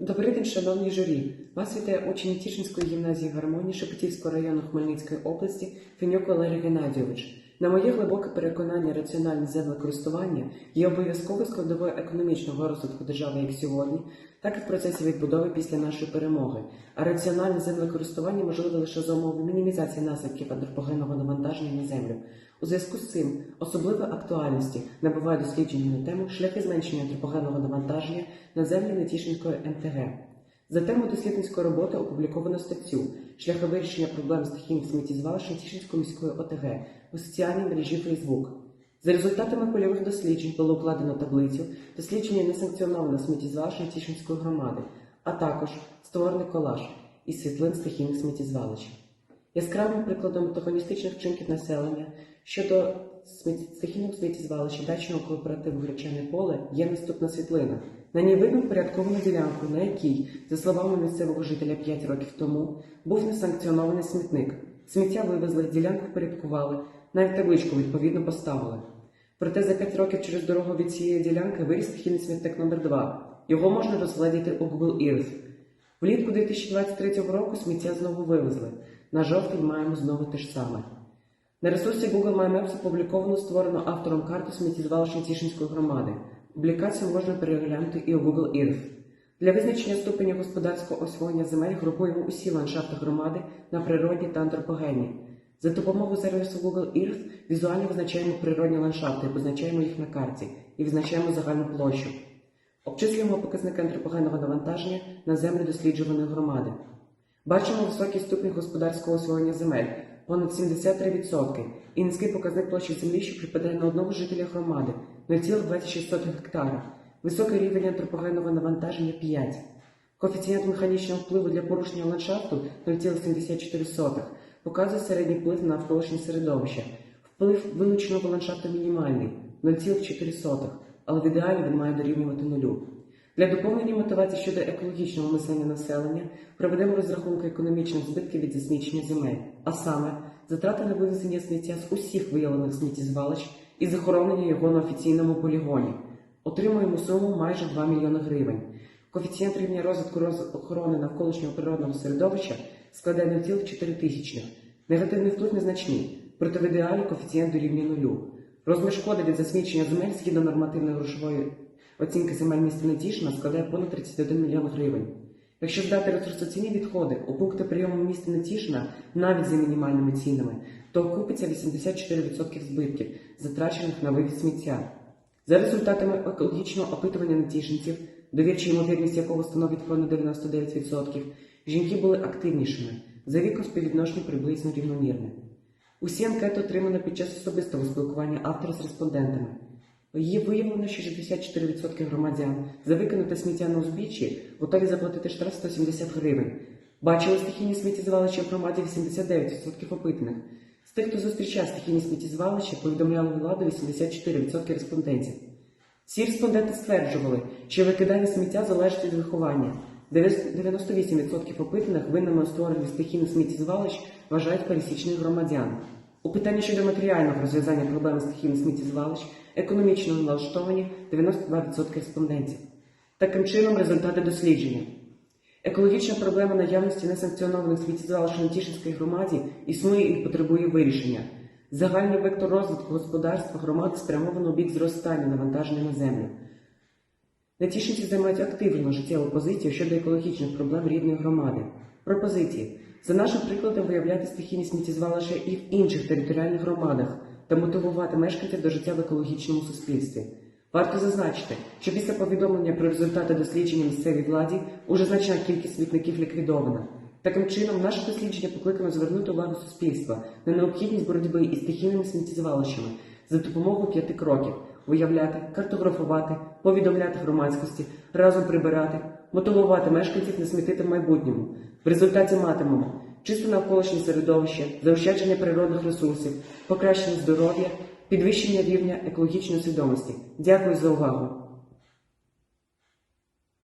Добрий день, шановні журі. Вас вітає учень Тішинської гімназії гармонії Шепетівського району Хмельницької області Фенюк Валерій Геннадійович. На моє глибоке переконання, раціональне землекористування є обов'язковою складовою економічного розвитку держави як сьогодні, так і в процесі відбудови після нашої перемоги. А раціональне землекористування можливе лише за умови мінімізації наслідків антропогенного навантаження на землю. У зв'язку з цим особливої актуальності набуває дослідження на тему шляхи зменшення антропогенного навантаження на землі Нетішинської МТГ. За темою дослідницької роботи опубліковано статтю Шляхи вирішення проблем стихійних сміттєзвалищ Нетішинської міської ОТГ у соціальній мережі Facebook. За результатами польових досліджень було укладено таблицю дослідження несанкціонованого сміттєзвалища Нетішинської громади, а також створений колаж із світлин стихійних сміттєзвалищ. Яскравим прикладом антагоністичних вчинків населення щодо стихійного сміттєзвалища дачного кооперативу Гречане поле є наступна світлина. На ній видно порядковану ділянку, на якій, за словами місцевого жителя 5 років тому, був несанкціонований смітник. Сміття вивезли, ділянку впорядкували, навіть табличку відповідно поставили. Проте за 5 років через дорогу від цієї ділянки виріс стихійний смітник номер 2 Його можна розглядіти у Google Earth. Влітку 2023 року сміття знову вивезли. На жовтень маємо знову те ж саме. На ресурсі Google My Maps опубліковано створено автором карту сміттєзвалища Тішинської громади. Публікацію можна переглянути і у Google Earth. Для визначення ступеня господарського освоєння земель групуємо усі ландшафти громади на природні та антропогенні. За допомогою сервісу Google Earth візуально визначаємо природні ландшафти, позначаємо їх на карті і визначаємо загальну площу. Обчислюємо показники антропогенного навантаження на землі досліджуваної громади. Бачимо високий ступінь господарського освоєння земель понад 73% і низький показник площі землі, що припадає на одного жителя громади 0,26 гектара, високий рівень антропогенного навантаження 5. Коефіцієнт механічного впливу для порушення ландшафту 0,74 показує середній вплив на навколишнє середовище. Вплив вилученого ландшафту мінімальний 0,4, але в ідеалі він має дорівнювати нулю. Для доповнення мотивації щодо екологічного мислення населення проведемо розрахунки економічних збитків від засмічення земель, а саме затрати на вивезення сміття з усіх виявлених сміттєзвалищ і захоронення його на офіційному полігоні. Отримуємо суму майже 2 мільйони гривень. Коефіцієнт рівня розвитку охорони навколишнього природного середовища складає 0,4 тисячних. Негативний вплив незначний, проте в ідеалі коефіцієнт дорівнює нулю. Розмір шкоди від засмічення земель згідно нормативної грошової оцінки земель міста Нетішина складає понад 31 мільйон гривень. Якщо здати ресурсоцінні відходи у пункти прийому міста Нетішина навіть за мінімальними цінами, то окупиться 84% збитків, затрачених на вивіз сміття. За результатами екологічного опитування нетішинців, довірча ймовірність якого становить понад 99%, жінки були активнішими, за віком співвідношення приблизно рівномірне. Усі анкети отримано під час особистого спілкування автора з респондентами. Є виявлено, що 64% громадян за викинуте сміття на узбіччі готові заплатити штраф 170 гривень. Бачили стихійні сміттєзвалища в громаді 89% опитаних. З тих, хто зустрічав стихійні сміттєзвалища, повідомляли владу 84% респондентів. Всі респонденти стверджували, що викидання сміття залежить від виховання. 98% опитаних винними у створенні стихійних сміттєзвалищ вважають пересічних громадян. У питанні щодо матеріального розв'язання проблеми стихійних сміттєзвалищ економічно налаштовані 92% респондентів. Таким чином, результати дослідження. Екологічна проблема наявності несанкціонованих сміттєзвалищ на Тішинській громаді існує і потребує вирішення. Загальний вектор розвитку господарства громади спрямовано у бік зростання навантаження на землю. Нетішинці займають активну життєву позицію щодо екологічних проблем рідної громади. Пропозиції. За нашим прикладом виявляти стихійні сміттєзвалища і в інших територіальних громадах та мотивувати мешканців до життя в екологічному суспільстві. Варто зазначити, що після повідомлення про результати дослідження місцевій владі уже значна кількість смітників ліквідована. Таким чином, наше дослідження покликано звернути увагу суспільства на необхідність боротьби із стихійними сміттєзвалищами за допомогою п'яти кроків виявляти, картографувати, повідомляти громадськості, разом прибирати, мотивувати мешканців не смітити в майбутньому. В результаті матимемо чисте навколишнє середовище, заощадження природних ресурсів, покращення здоров'я, підвищення рівня екологічної свідомості. Дякую за увагу.